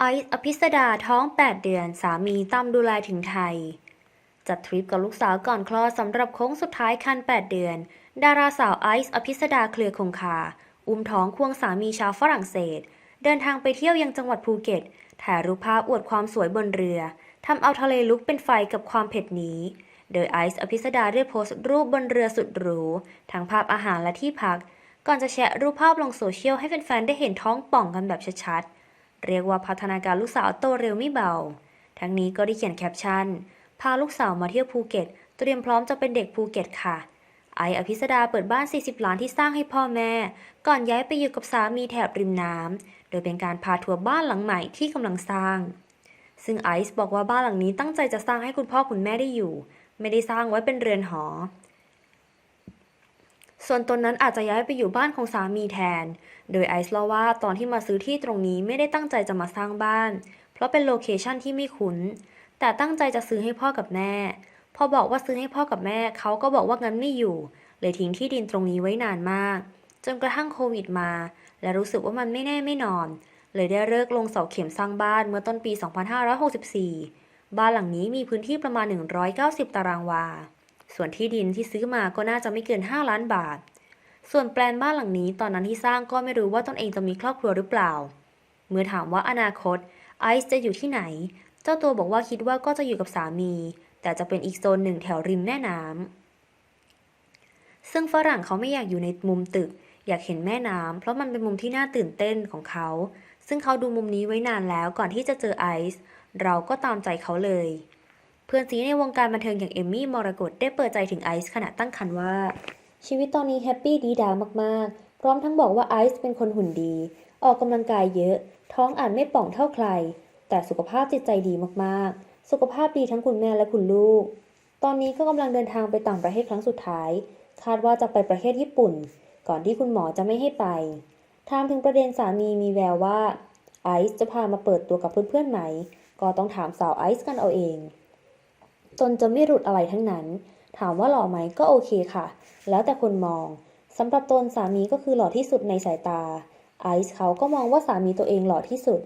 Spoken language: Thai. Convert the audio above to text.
ไอซ์อภิสดาท้อง 8 เดือน สามีตั้มดูแลถึงไทย จัดทริปกับลูกสาวก่อนคลอดสำหรับโค้งสุดท้ายคัน 8 เดือน ดาราสาวไอซ์อภิสดาเครือคงคา อุ้มท้องควงสามีชาวฝรั่งเศส เดินทางไปเที่ยวยังจังหวัดภูเก็ต ถ่ายรูปภาพอวดความสวยบนเรือทำเอาทะเลลุกเป็นไฟกับความเผ็ดนี้ โดยไอซ์อภิสดาได้โพสต์รูปบนเรือสุดหรูทั้งภาพอาหารและที่พัก ก่อนจะแชร์รูปภาพลงโซเชียลให้แฟนๆได้เห็นท้องป่องกันแบบชัดๆ เรียกว่าพัฒนาการลูกสาวโตเร็วไม่เบา ทั้งนี้ก็ได้เขียนแคปชั่น พาลูกสาวมาเที่ยวภูเก็ต เตรียมพร้อมจะเป็นเด็กภูเก็ตค่ะ ไออภิสดาเปิดบ้าน 40 ล้านที่สร้างให้พ่อแม่ ก่อนย้ายไปอยู่กับสามีแถบริมน้ำ โดยเป็นการพาทัวร์บ้านหลังใหม่ที่กำลังสร้าง ซึ่งไอซ์บอกว่าบ้านหลังนี้ตั้งใจจะสร้างให้คุณพ่อคุณแม่ได้อยู่ ไม่ได้สร้างไว้เป็นเรือนหอ ส่วนตนนั้นอาจจะย้ายไปอยู่บ้านของสามีแทน โดยไอซ์เล่าว่าตอนที่มาซื้อที่ตรงนี้ไม่ได้ตั้งใจจะมาสร้างบ้าน เพราะเป็นโลเคชันที่ไม่คุ้น แต่ตั้งใจจะซื้อให้พ่อกับแม่ พอบอกว่าซื้อให้พ่อกับแม่เขาก็บอกว่างั้นไม่อยู่ เลยทิ้งที่ดินตรงนี้ไว้นานมาก จนกระทั่งโควิดมา และรู้สึกว่ามันไม่แน่ไม่นอน เลยได้เลิกลงเสาเข็มสร้างบ้านเมื่อต้นปี 2564 บ้านหลังนี้มีพื้นที่ประมาณ 190 ตารางวา ส่วนที่ดินที่ซื้อมาก็น่าจะไม่เกิน 5 ล้านบาท ส่วนแปลนบ้านหลังนี้ตอนนั้นที่สร้างก็ไม่รู้ว่าตนเองจะมีครอบครัวหรือเปล่า เมื่อถามว่าอนาคตไอซ์จะอยู่ที่ไหน เจ้าตัวบอกว่าคิดว่าก็จะอยู่กับสามี แต่จะเป็นอีกโซนหนึ่งแถวริมแม่น้ำซึ่งฝรั่งเขาไม่อยากอยู่ในมุมตึก อยากเห็นแม่น้ำเพราะมันเป็นมุมที่น่าตื่นเต้นของเขา ซึ่งเขาดูมุมนี้ไว้นานแล้วก่อนที่จะเจอไอซ์เราก็ตามใจเขาเลย เพื่อนซีในวงการบันเทิงอย่างเอมมี่มรกตได้เปิดใจถึงไอซ์ขณะตั้งครรภ์ว่า ชีวิตตอนนี้แฮปปี้ดีดามากๆ พร้อมทั้งบอกว่าไอซ์เป็นคนหุ่นดี ออกกำลังกายเยอะ ท้องอาจไม่ป่องเท่าใคร แต่สุขภาพจิตใจดีมากๆ สุขภาพดีทั้งคุณแม่และคุณลูก ตอนนี้ก็กำลังเดินทางไปต่างประเทศครั้งสุดท้าย คาดว่าจะไปประเทศญี่ปุ่น ก่อนที่คุณหมอจะไม่ให้ไปถามถึงประเด็นสามีมีแววว่าไอซ์จะพามาเปิดตัวกับเพื่อนๆไหม ก็ต้องถามสาวไอซ์กันเอาเอง ตนจะไม่หลุดอะไรทั้งนั้น ถามว่าหล่อไหมก็โอเคค่ะ แล้วแต่คนมองสำหรับตนสามีก็คือหล่อที่สุดในสายตา ไอซ์เขาก็มองว่าสามีตัวเองหล่อที่สุด